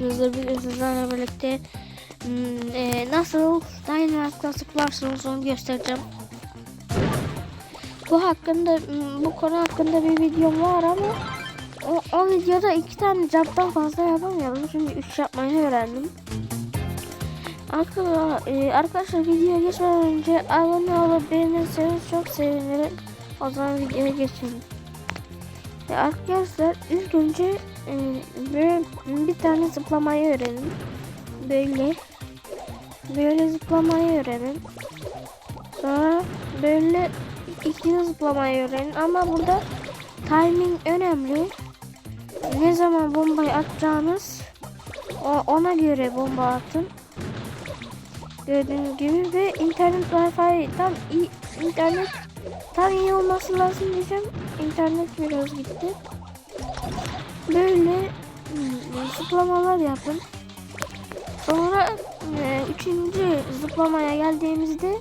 bugün sizlerle birlikte hmm, e, nasıl Dynamite'da zıplarsınız onu göstereceğim. Bu hakkında hmm, bu konu hakkında bir videom var ama o, o videoda iki tane jump'tan fazla yapamıyorum. Şimdi üç yapmayı öğrendim. E, arkadaşlar videoya geçmeden önce abone olup beğenirseniz çok sevinirim. O zaman videoya geçelim. E, arkadaşlar ilk önce böyle bir tane zıplamayı öğrenin. Böyle. Böyle zıplamayı öğrenin. Sonra böyle ikili zıplamayı öğrenin. Ama burada timing önemli. Ne zaman bombayı atacağınız ona göre bomba atın. Gördüğünüz gibi ve internet wifi tam iyi internet tam iyi olması lazım diyeceğim. İnternet biraz gitti. Böyle hmm, zıplamalar yapın. Sonra e, üçüncü zıplamaya geldiğimizde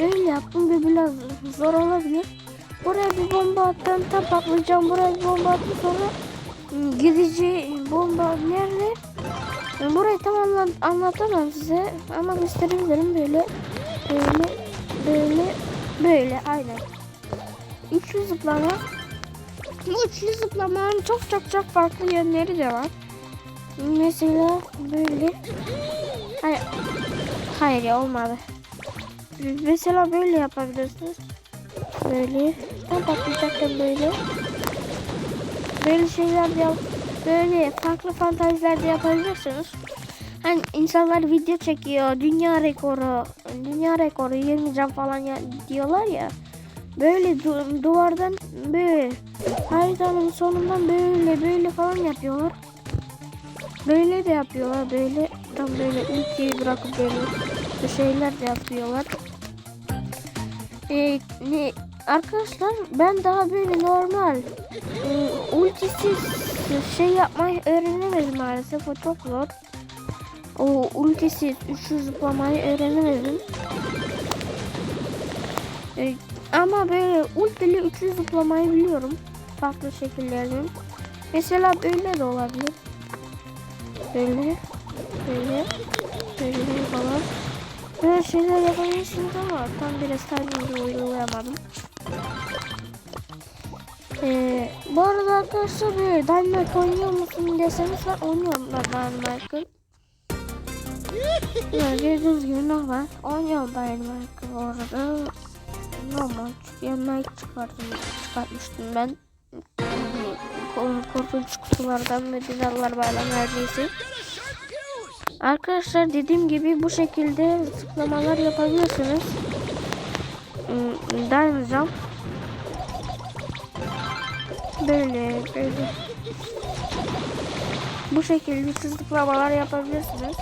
böyle yapın ve biraz zor olabilir. Buraya bir bomba attım tam patlayacağım. Buraya bir bomba attım sonra hmm, gidici bomba nerede? Burayı tam anlat anlatamam size ama gösterebilirim böyle böyle böyle böyle aynen. Üçlü zıplama. Bu üçlü zıplamanın çok çok çok farklı yönleri de var. Mesela böyle hayır, hayır ya olmadı. Mesela böyle yapabilirsiniz. Böyle tam patlayacakken böyle böyle şeyler de yap böyle farklı fantaziler de yapabilirsiniz. Hani insanlar video çekiyor, dünya rekoru, dünya rekoru 20 can falan ya, diyorlar ya. Böyle du duvardan böyle haritanın sonundan böyle böyle falan yapıyorlar. Böyle de yapıyorlar böyle tam böyle ultiyi bırakıp böyle bir şeyler de yapıyorlar. Ee, ne, arkadaşlar ben daha böyle normal e, ultisiz şey yapmayı öğrenemedim maalesef o çok zor. O ultisiz üçlü zıplamayı öğrenemedim. Ee, ama böyle ultili üçlü zıplamayı biliyorum. Farklı şekillerinin. Mesela böyle de olabilir. Böyle. Böyle. Böyle falan. Böyle şeyler yapabilirsiniz ama tam biraz timing'i uygulayamadım. Ee, bu arada arkadaşlar böyle Dynamite oynuyor musun deseniz ben oynuyorum ben Dynamite'ı. Yani gördüğünüz gibi normal. Oynuyorum Dynamite'ı bu arada. Çünkü yanına çıkarttım, çıkartmıştım ben. Korkunç kutulardan ve dinarlar bayram neredeyse. Arkadaşlar dediğim gibi bu şekilde zıplamalar yapabilirsiniz. Hmm, Dayanacağım. Böyle böyle. Bu şekilde siz zıplamalar yapabilirsiniz.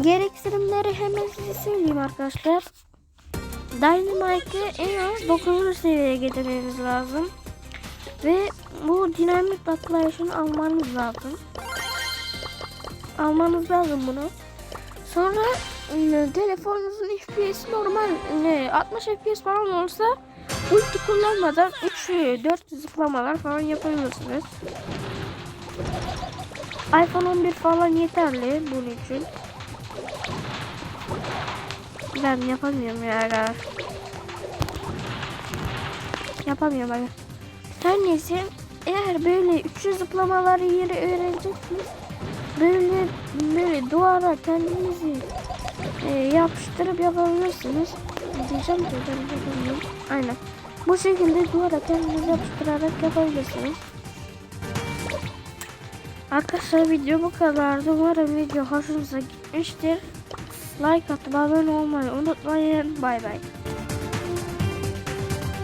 Gereksinimleri hemen size söyleyeyim arkadaşlar. Dynamite'ı en az 9. seviyeye getirmeniz lazım. Ve bu dinamik patlayışını almanız lazım. Almanız lazım bunu. Sonra e, telefonunuzun FPS normal ne 60 FPS falan olsa ulti kullanmadan 3 4 zıplamalar falan yapabilirsiniz. iPhone 11 falan yeterli bunun için. Ben yapamıyorum ya. aga. Yapamıyorum aga. Her neyse eğer böyle üçlü zıplamaları yeri öğreneceksiniz. Böyle böyle duvara kendinizi e, yapıştırıp yapabilirsiniz. Diyeceğim de ben yapamıyorum. Aynen. Bu şekilde duvara kendinizi yapıştırarak yapabilirsiniz. Arkadaşlar video bu kadardı. Umarım video hoşunuza gitmiştir. Like atıp abone olmayı unutmayın. Bay bay.